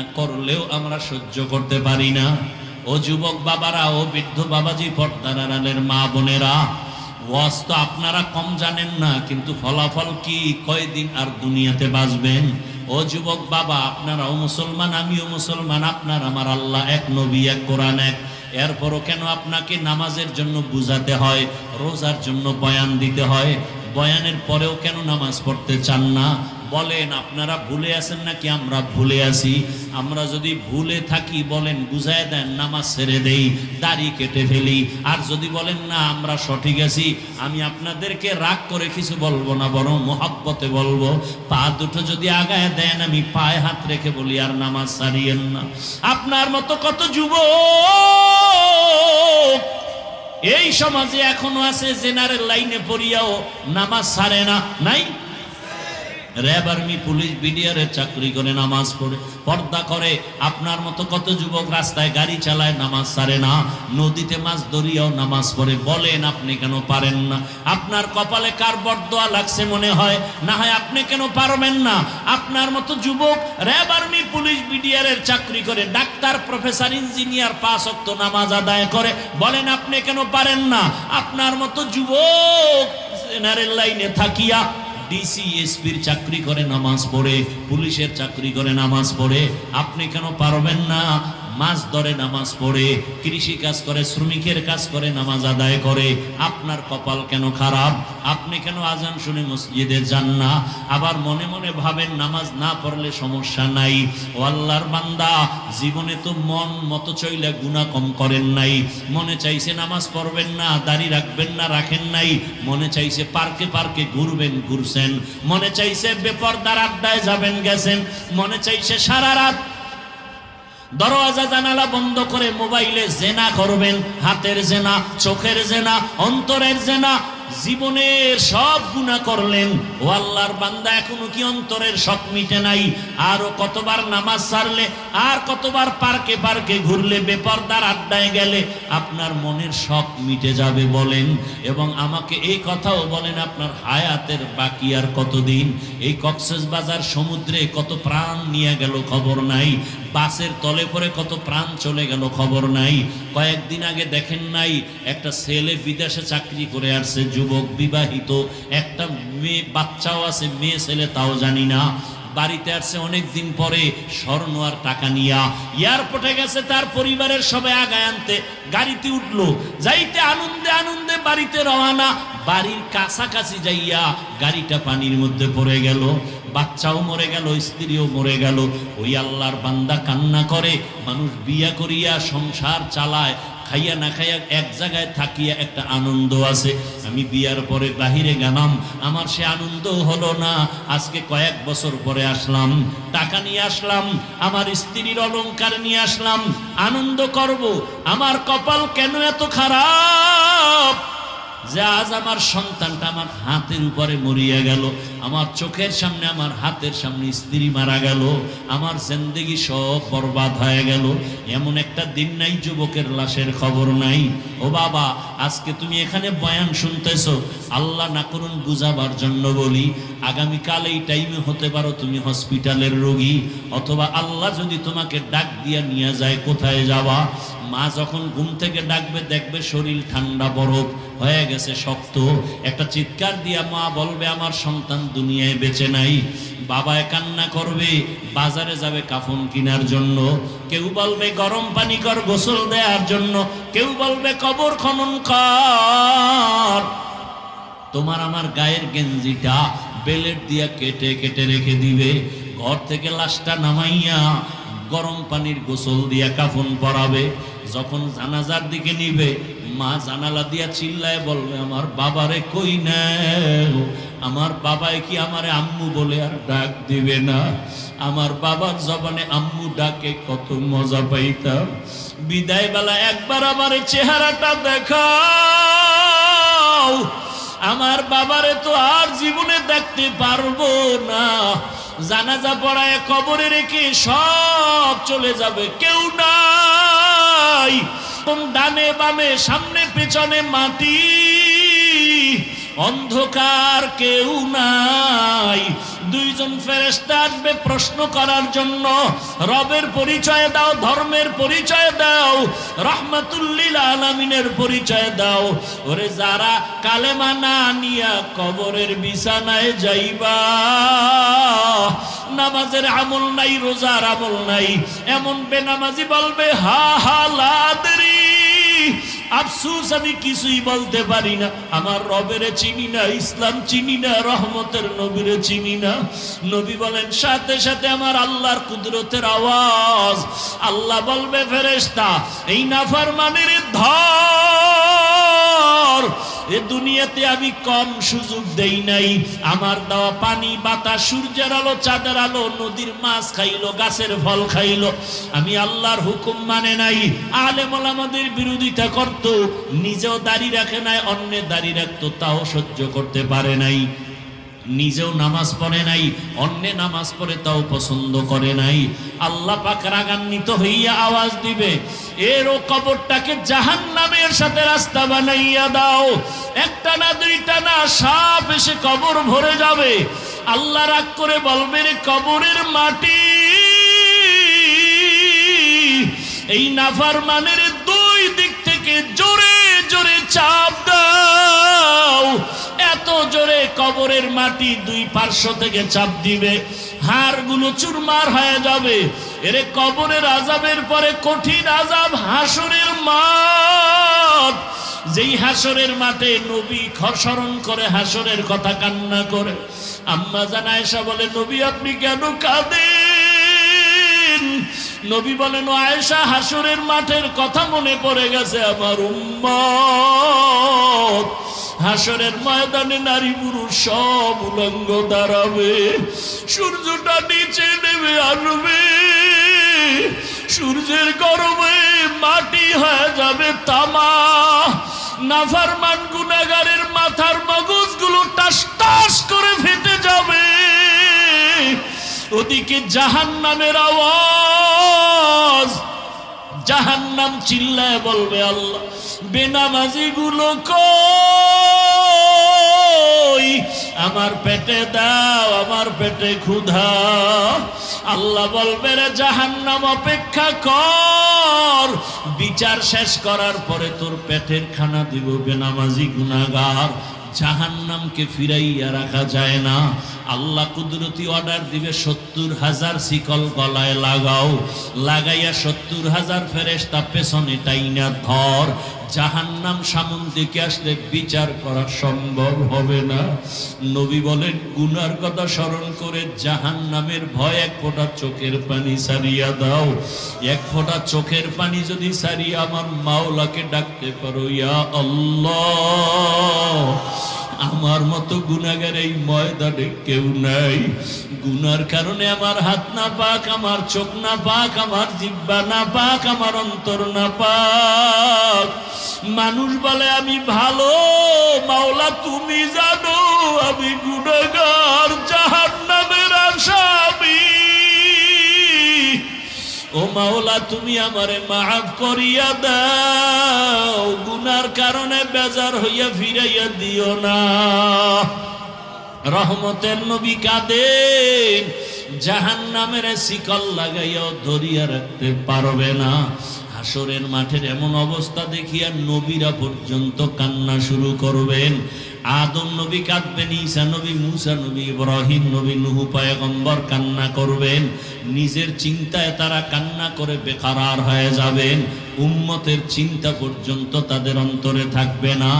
কান্না করলেও আমরা সহ্য করতে পারি না। ও যুবক বাবারা, ও বৃদ্ধ বাবাজি পর্দার মা বোনেরা, ওয়াজ তো আপনারা কম জানেন না, কিন্তু ফলাফল কি, কয়দিন আর দুনিয়াতে বাঁচবেন? ও যুবক বাবা, আপনারাও মুসলমান, আমিও মুসলমান, আপনার আমার আল্লাহ এক, নবী এক, কোরআন এক। এরপরও কেন আপনাকে নামাজের জন্য বুঝাতে হয়, রোজার জন্য বয়ান দিতে হয়? বয়ানের পরেও কেন নামাজ পড়তে চান না? বলেন, আপনারা ভুলে আছেন নাকি? আমরা ভুলে আছি। আমরা যদি ভুলে থাকি, বলেন, বুঝায় দেন, নামাজ ছেড়ে দেই, দাড়ি কেটে ফেলি। আর যদি বলেন, না, আমরা সঠিক আছি, আমি আপনাদেরকে রাগ করে কিছু বলব না, বরং মহাব্বতে বলব। পা দুটো যদি আগায় দেন, আমি পায়ে হাত রেখে বলি, আর নামাজ সারিয়েন না। আপনার মতো কত যুবক এই সমাজে এখনও আছে, জেনারেল লাইনে পড়িয়াও নামাজ সারে না, নাই? র্যাব আর্মি, পুলিশ, বিডিআরের চাকরি করে নামাজ পড়ে, পর্দা করে। আপনার মতো কত যুবক রাস্তায় গাড়ি চালায়, নামাজ সারে না। নদীতে মাছ ধরিয়াও নামাজ পড়ে। বলেন, আপনি কেন পারেন না? আপনার কপালে কার বরদোয়া লাগছে মনে হয়? না হয় আপনি কেন পারবেন না? আপনার মতো যুবক র্যাব আর্মি, পুলিশ, বিডিআরের চাকরি করে, ডাক্তার, প্রফেসর, ইঞ্জিনিয়ার, পাঁচ অক্ত নামাজ আদায় করে। বলেন, আপনি কেন পারেন না? আপনার মতো যুবক জেনারেল লাইনে থাকিয়া ডিসি এসপির চাকরি করে নামাজ পড়ে, পুলিশের চাকরি করে নামাজ পড়ে, আপনি কেন পারবেন না? মাছ ধরে নামাজ পড়ে, কৃষি কাজ করে, শ্রমিকের কাজ করে, নামাজ আদায় করে। আপনার কপাল কেন খারাপ? আপনি কেন আজান শুনে মসজিদে যান না? আবার মনে মনে ভাবেন নামাজ না পড়লে সমস্যা নাই। ও আল্লাহর বান্দা, জীবনে তো মন মতো চইলে গুণা কম করেন নাই। মনে চাইছে নামাজ পড়বেন না, দাড়ি রাখবেন না, রাখেন নাই। মনে চাইছে পার্কে পার্কে ঘুরবেন, ঘুরছেন। মনে চাইছে বেপরদার আড্ডায় যাবেন, গেছেন। মনে চাইছে সারা রাত দরওয়াজা জানালা বন্ধ করে মোবাইলে জেনা করবেন হাতের জেনা চোখের জেনা অন্তরের জেনা জীবনের সব গুণা করলেন। ও আল্লাহর বান্দা, এখনও কি অন্তরের শখ মিটে নাই? আরও কতবার নামাজ সারলে, আর কতবার পার্কে পার্কে ঘুরলে, বেপরদার আড্ডায় গেলে, আপনার মনের শখ মিটে যাবে বলেন। এবং আমাকে এই কথাও বলেন, আপনার হায়াতের বাকি আর কতদিন? এই কক্সেস বাজার সমুদ্রে কত প্রাণ নিয়ে গেল খবর নাই। বাসের তলে পরে কত প্রাণ চলে গেল খবর নাই। কয়েকদিন আগে দেখেন নাই, একটা ছেলে বিদেশে চাকরি করে আসছে, যুবক বিবাহিত, একটা মেয়ে, বাচ্চাও আছে, মেয়ে ছেলে তাও জানি না। বাড়িতে আসছে অনেকদিন পরে, স্বর্ণ আর টাকা নিয়া। এয়ারপোর্টে গেছে, তার পরিবারের সবাই আগায় আনতে, গাড়িতে উঠল। যাইতে আনন্দে আনন্দে বাড়িতে রওয়ানা বাড়ির কাছাকাছি যাইয়া গাড়িটা পানির মধ্যে পড়ে গেল, বাচ্চাও মরে গেল, স্ত্রীও মরে গেল। ওই আল্লাহর বান্দা কান্না করে, মানুষ বিয়া করিয়া সংসার চালায়, খাইয়া না খাইয়া এক জায়গায় থাকিয়া একটা আনন্দ আছে। আমি বিয়ার পরে বাহিরে গেলাম, আমার সে আনন্দ হলো না, আজকে কয়েক বছর পরে আসলাম, টাকা নিয়ে আসলাম, আমার স্ত্রীর অলংকার নিয়ে আসলাম, আনন্দ করব, আমার কপাল কেন এত খারাপ? যে আজ আমার সন্তানটা আমার হাতের উপরে মরিয়া গেল, আমার চোখের সামনে, আমার হাতের সামনে স্ত্রী মারা গেল, আমার জিন্দেগি সব বরবাদ হয়ে গেল। এমন একটা দিন নাই, যুবকের লাশের খবর নাই। ও বাবা, আজকে তুমি এখানে বয়ান শুনতেছ, আল্লাহ না করুন বুঝাবার জন্য বলি, আগামীকাল এই টাইমে হতে পারো তুমি হসপিটালের রোগী, অথবা আল্লাহ যদি তোমাকে ডাক দিয়া নিয়ে যায়, কোথায় যাওয়া মা যখন ঘুম থেকে ডাকবে, দেখবে শরীর ঠান্ডা বরফ হয়ে গেছে শক্ত। একটা চিৎকার দিয়া মা বলবে, আমার সন্তান দুনিয়ায় বেঁচে নাই। বাবায় কান্না করবে, বাজারে যাবে কাফন কেনার জন্য। কেউ বলবে, গরম পানি কর, গোসল দেওয়ার জন্য। কেউ বলবে, কবর খনন কর। তোমার আমার গায়ের গেঞ্জিটা বেলেট দিয়া কেটে কেটে রেখে দিবে। ঘর থেকে লাশটা নামাইয়া গরম পানির গোসল দিয়া কাফন পরাবে। যখন জানাজার দিকে নিবে, মা জানালা দিয়া চিল্লায় বলবে, আমার বাবারে কই নেও? আমার বাবায় কি আমার আম্মু বলে আর ডাক দিবে না? আমার বাবার জবানে আম্মু ডাকে, কত মজা পাইতাম। বিদায় বেলা একবার আমার চেহারাটা দেখাও। আমার বাবারে তো আর জীবনে দেখতে পারব না। জানাজা পড়ায় কবরে রেখে সব চলে যাবে, কেউ নাই ডানে বামে সামনে পেছনে মাটি। অন্ধকার কেউ নাই। দুইজন ফেরেস্তা আসবে প্রশ্ন করার জন্য। রবের পরিচয় দাও, ধর্মের পরিচয় দাও, রহমাতুল্লিল আলামিনের পরিচয় দাও। ওরে যারা কালেমা না নিয়া কবরের বিছানায় যাইবা, নামাজের আমল নাই, রোজার আমল নাই, এমন বেনামাজি বলবে, হা হা লাদরি আফসুস, আমি কিছুই বলতে পারি না। আমার রবের চিনি না, ইসলাম চিনি না, রহমতের নবীরে চিনি না। নবী বলেন, সাথে সাথে আমার আল্লাহর কুদরতের আওয়াজ। আল্লাহ বলবে ফেরেস্তা এই নাফার মানের ধর এ দুনিয়াতে আমি কম সুযোগ দেই নাই। আমার দেওয়া পানি, বাতাস, সূর্যের আলো, চাঁদের আলো, নদীর মাছ খাইলো, গাছের ফল খাইলো। আমি আল্লাহর হুকুম মানে নাই। আলেমল আমাদের বিরোধিতা করত। নিজেও দাড়ি রাখে নাই অন্যের দাড়ি রাখতো, তাও সহ্য করতে পারে নাই। নিজেও নামাজ পড়ে নাই, অন্য নামাজ পড়ে তাও পছন্দ করে নাই। আল্লাহ পাক রাগান্বিত হইয়া আওয়াজ দিবে, এর ও কবরটাকে জাহান নামের সাথে রাস্তা বানাইয়া দাও। একটা না, দুইটা না, সাপ এসে কবর ভরে যাবে। আল্লাহ রাগ করে বলবে রে কবরের মাটি, এই নাফার মানের দুই দিক থেকে জোরে জোরে চাপ দাও। এত জোরে কবরের মাটি দুই পার্শ্ব থেকে চাপ দিবে, হাড়গুলো চুরমার হয়ে যাবে। এরে কবরের আজাবের পরে কঠিন আজাব হাসুরের মাঠ। যেই হাসরের মাঠে নবী খসরণ করে, হাসরের কথা কান্না করে। আম্মা জানায়সা বলে, নবী, আপনি কেন কাঁদেন? নবী বলেন, আয়েশা, হাসরের মাঠের কথা মনে পড়ে গেছে আমার উম্মত। হাসরের ময়দানে নারী পুরুষ সব উলঙ্গ দাঁড়াবে। সূর্যটা নিচে নেমে আনবে সূর্যের গরমে মাটি হয়ে যাবে তামা। নাফারমান গুনাগারের মাথার মগজগুলো টাস টাস করে ফেটে যাবে। ওদিকে জাহান নামের আওয়াজ। জাহান নাম চিল্লায় বলবে আল্লাহ বেনামাজি গুলো কই আমার পেটে দাও, আমার পেটে ক্ষুধা। আল্লাহ বলবে, রে জাহান্নাম, অপেক্ষা কর। বিচার শেষ করার পরে তোর পেটের খানা দিব বেনামাজি গুনাগার জাহান্নামকে ফিরাইয়া রাখা যায় না। আল্লাহ কুদরতি অর্ডার দিবে, সত্তর হাজার শিকল গলায় লাগাও। লাগাইয়া সত্তর হাজার ফেরেস্তা পেছনে টাইনা ধর। জাহান্নাম সামন দিকে আসলে বিচার করা সম্ভব হবে না। নবী বলেন, গুনার কথা স্মরণ করে জাহান্নামের ভয় এক ফোঁটা চোখের পানি সারিয়া দাও। এক ফোঁটা চোখের পানি যদি সারিয়া আমার মাওলাকে ডাকতে পারো, ইয়া আল্লাহ। আমার মতো গুনাগার এই ময়দানে কেউ নাই। গুনার কারণে আমার হাত না পাক, আমার চোখ না পাক, আমার জিব্বা না পাক, আমার অন্তর না পাক। মানুষ বলে, আমি ভালো, মাওলা, তুমি জানো, আমি গুনাগার জাহান নামের আসামি। ও মাওলা, তুমি আমারে মাফ করিয়া দাও। গুনার কারণে বেজার হইয়া ফিরাইয়া দিও না। রহমতের নবী কাদের জাহান নামের শিকল লাগাইয়া ধরিয়া রাখতে পারবে না। হাসরের মাঠের এমন অবস্থা দেখিয়া নবীরা পর্যন্ত কান্না শুরু করবেন। আদম নবী কাঁদবেন, ঈসা নবী, মুসা নবী, ইব্রাহিম নবী, নুহু পায়গম্বর কান্না করবেন। নিজের চিন্তায় তারা কান্না করে বেকারার হয়ে যাবেন। উম্মতের চিন্তা পর্যন্ত তাদের অন্তরে থাকবে না।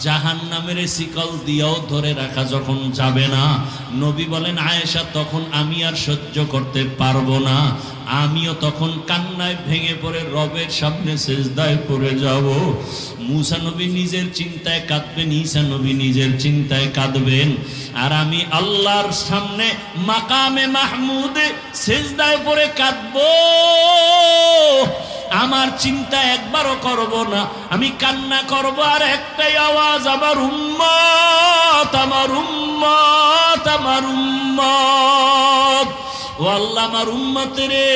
জাহান নামের শিকল দিয়েও ধরে রাখা যখন যাবে না, নবী বলেন, আয়েশা, তখন আমি আর সহ্য করতে পারব না। আমিও তখন কান্নায় ভেঙে পড়ে রবের সামনে সেজদায় পড়ে যাব। মুসা নবী নিজের চিন্তায় কাঁদবেন, ঈসা নবী নিজের চিন্তায় কাঁদবেন। আর আমি আল্লাহর সামনে মাকামে মাহমুদে সেজদায় পড়ে কাঁদবো। আমার চিন্তা একবারও করব না। আমি কান্না করব আর একটাই আওয়াজ, আমার উম্মত আমার উম্মত আমার উম্মত। ও আল্লাহ, আমার উন্মত রে,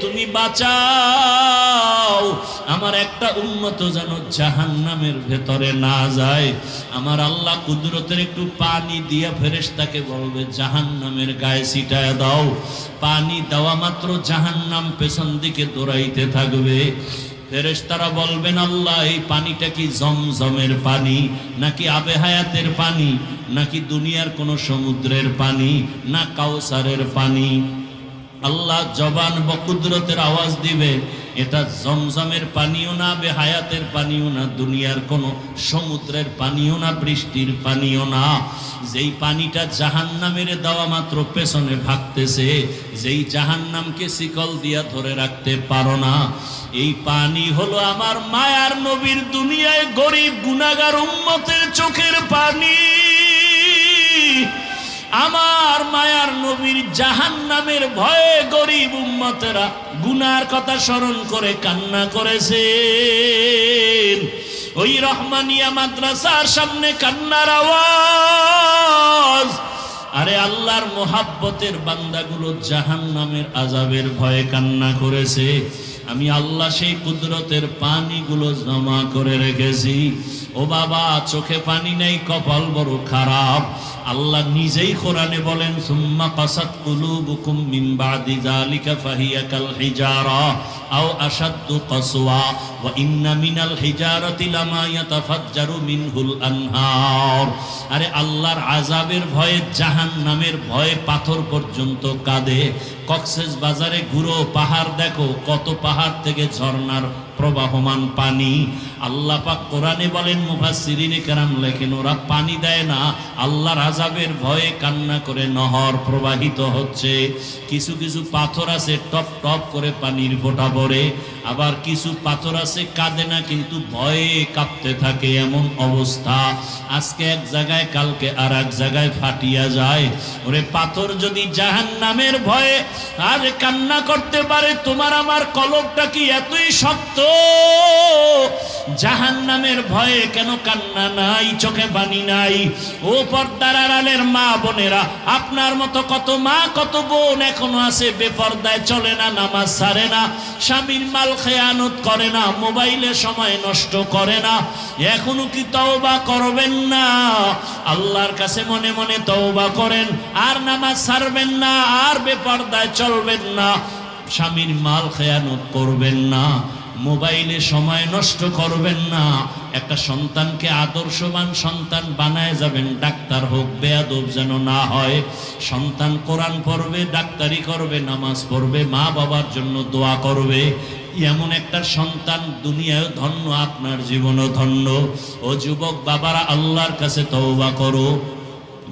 তুমি বাঁচাও। আমার একটা উন্মত যেন জাহান নামের ভেতরে না যায়। আমার আল্লাহ কুদরতের একটু পানি দিয়া ফেরেস তাকে বলবে জাহান নামের গায়ে ছিটায় দাও। পানি দেওয়া মাত্র জাহান নাম পেছন দিকে দৌড়াইতে থাকবে। ফেরেশতারা বলবেন, আল্লাহ, এই পানিটা কি জমজমের পানি, নাকি আবে হায়াতের পানি, নাকি দুনিয়ার কোনো সমুদ্রের পানি, না কাউসারের পানি? আল্লাহ জবান বকুদরতের আওয়াজ দিবে। এটা জমজমের পানিও না বে হায়াতের পানিও না, দুনিয়ার কোনো সমুদ্রের পানিও না, বৃষ্টির পানিও না। যেই পানিটা জাহান্নামের দেওয়া মাত্র পেছনে ভাগতেছে, যেই জাহান্নামকে শিকল দিয়া ধরে রাখতে পারো না। এই পানি হলো আমার মায়ার নবীর দুনিয়ায় গরিব গুনাগার উম্মতের চোখের পানি। আমার মায়ার নবীর জাহান নামের ভয়ে গরিব উম্মতেরা গুনার কথা স্মরণ করে কান্না করেছে ওই রহমানিয়া মাদ্রাসার সামনে কান্নার আওয়াজ। আরে আল্লাহর মোহাব্বতের বান্দাগুলো জাহান নামের আজাবের ভয়ে কান্না করেছে। আমি আল্লাহ সেই কুদরতের পানিগুলো জমা করে রেখেছি। ও বাবা, চোখে পানি নেই, কপাল বড় খারাপ। আল্লাহ নিজেই কোরআনে বলেন, সুম্মা কাসাত কুলুবুকুম মিন বাদি যালিকা ফাহিয়া কাল হিজারা আও আশাদ্দু কাসওয়া, ওয়া ইন্না মিনাল হিজারাতি লামা ইয়াতাফাজ্জারু মিনহুল আনহার। আরে আল্লাহর আযাবের ভয়ে, জাহান্নামের ভয়ে পাথর পর্যন্ত কাঁদে। কক্সেস বাজারে ঘুরো, পাহাড় দেখো, কত পাহাড় থেকে ঝর্ণার প্রবাহমান পানি। আল্লাহ পাক কোরআনে বলেন, মুফাসসিরিনে কেরাম লেখেন, ওরা পানি দেয় না, আল্লাহর আযাবের ভয়ে কান্না করে নহর প্রবাহিত হচ্ছে। কিছু কিছু পাথর আছে, টপ টপ করে পানির ফোঁটা পড়ে, আবার কিছু পাথর আছে, কাঁদে না, কিন্তু ভয়ে কাঁপতে থাকে এমন অবস্থা। আজকে এক জায়গায়, কালকে আর এক জায়গায় ফাটিয়া যায়। ওরে পাথর যদি জাহান নামের ভয়ে আর কান্না করতে পারে, তোমার আমার কলবটা কি এতই শক্ত? জাহান নামের ভয়ে কেন কান্না নাই, চোখে বানি নাই? ও পর্দার আড়ালের মা বোনেরা, আপনার মতো কত মা, কত বোন এখনও আছে, বেপর্দায় চলে না, নামাজ ছাড়ে না, স্বামীর মাল খেয়ানত করে না, মোবাইলে সময় নষ্ট করে না। এখনও কি তওবা করবেন না? আল্লাহর কাছে মনে মনে তওবা করেন, আর নামাজ ছাড়বেন না, আর বেপর্দায় চলবেন না, স্বামীর মাল খেয়ানত করবেন না। মোবাইলে সময় নষ্ট করবেন না। একটা সন্তানকে আদর্শবান সন্তান বানায় যাবেন, ডাক্তার হোক, বেয়াদব যেন না হয়। সন্তান কোরআন পড়বে, ডাক্তারি করবে, নামাজ পড়বে, মা বাবার জন্য দোয়া করবে। এমন একটা সন্তান দুনিয়ায় ধন্য, আপনার জীবনও ধন্য। ও যুবক বাবারা, আল্লাহর কাছে তওবা করো।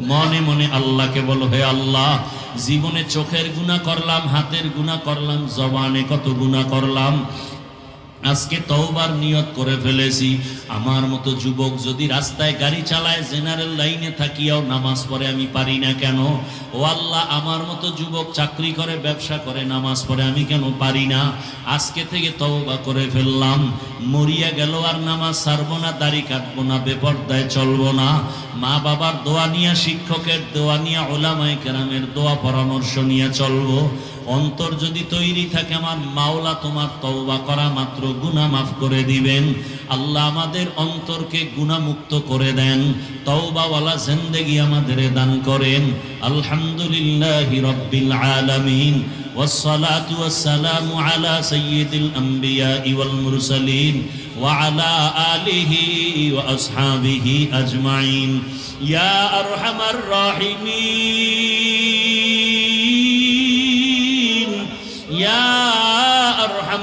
মনে মনে আল্লাহকে বলো, হে আল্লাহ, জীবনে চোখের গুণা করলাম, হাতের গুণা করলাম, জবানে কত গুণা করলাম। আজকে তওবার নিয়ত করে ফেলেছি। আমার মতো যুবক যদি রাস্তায় গাড়ি চালায়, জেনারেল লাইনে থাকিয়াও নামাজ পড়ে আমি পারি না কেন? ও আল্লাহ, আমার মতো যুবক চাকরি করে, ব্যবসা করে, নামাজ পড়ে আমি কেন পারি না? আজকে থেকে তওবা করে ফেললাম। মরিয়া গেল আর নামাজ ছাড়বো না, দাড়ি কাটবো না, বেপর্দায় চলবো না। মা বাবার দোয়া নিয়ে, শিক্ষকের দোয়া নিয়ে, ওলামায় কেরামের দোয়া পরামর্শ নিয়ে চলবো। অন্তর যদি তৈরি থাকে আমার মাওলা তোমার তওবা করা মাত্র গুনাহ মাফ করে দিবেন আল্লাহ আমাদের অন্তরকে গুণামুক্ত করে দেন তওবাওয়ালা জিন্দেগি আমাদের দান করেন আলহামদুলিল্লাহি রাব্বিল আলামিন والصلاة والسلام على سيد الأنبياء والمرسلين وعلى آله وأصحابه أجمعين يا أرحم الراحمين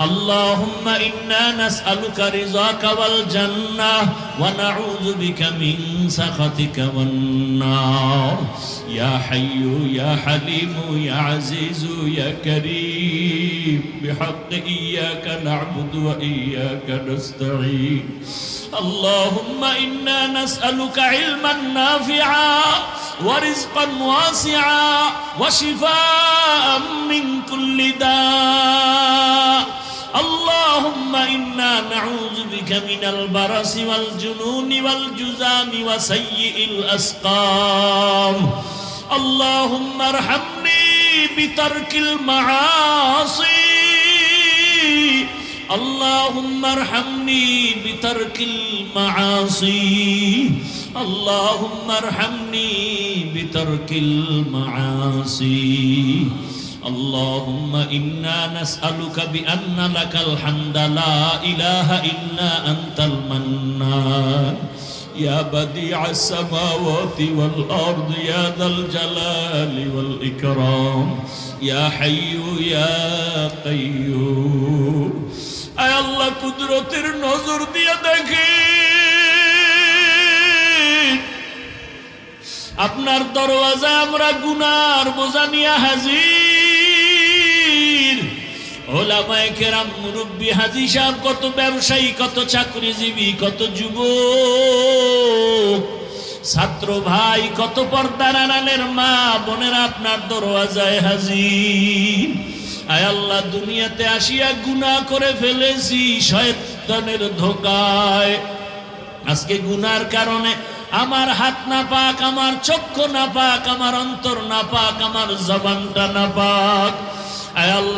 اللهم إنا نسألك رضاك والجنة ونعوذ بك من سخطك والنار. يا حي يا حليم يا عزيز يا كريم بحق إياك نعبد وإياك نستعين. اللهم إنا نسألك علما نافعا ورزقا واسعا وشفاء من كل داء. اللهم إنا نعوذ بك من البرص والجنون والجزام وسيء الأسقام. اللهم ارحمني بترك المعاصي. اللهم ارحمني بترك المعاصي. اللهم ارحمني بترك المعاصي. اللهم إنا نسألك بأن لك الحمد لا إله إلا أنت المنان يا بديع السماوات والأرض يا ذا الجلال والإكرام يا حي يا قيوم আয় আল্লাহ কুদরতের নজর দিয়ে দেখেন আপনার দরওয়াজা আমরা গুনার বোঝা নিয়ে হাজির কেরাম হাজি কত ব্যবসায়ী, কত চাকরিজীবী, কত যুবক। ছাত্র ভাই, কত পর্দার আড়ালের মা, বোনেরা আপনার দরওয়াজায় হাজির। আয় আল্লাহ, দুনিয়াতে আসিয়া গুনাহ করে ফেলেছি শয়তানের ধোকায়। আজকে গুনার কারণে আমার হাত না পাক, আমার চক্ষু না পাক, আমার অন্তর না পাক, আমার জবানটা না পাক। আয় আল্লাহ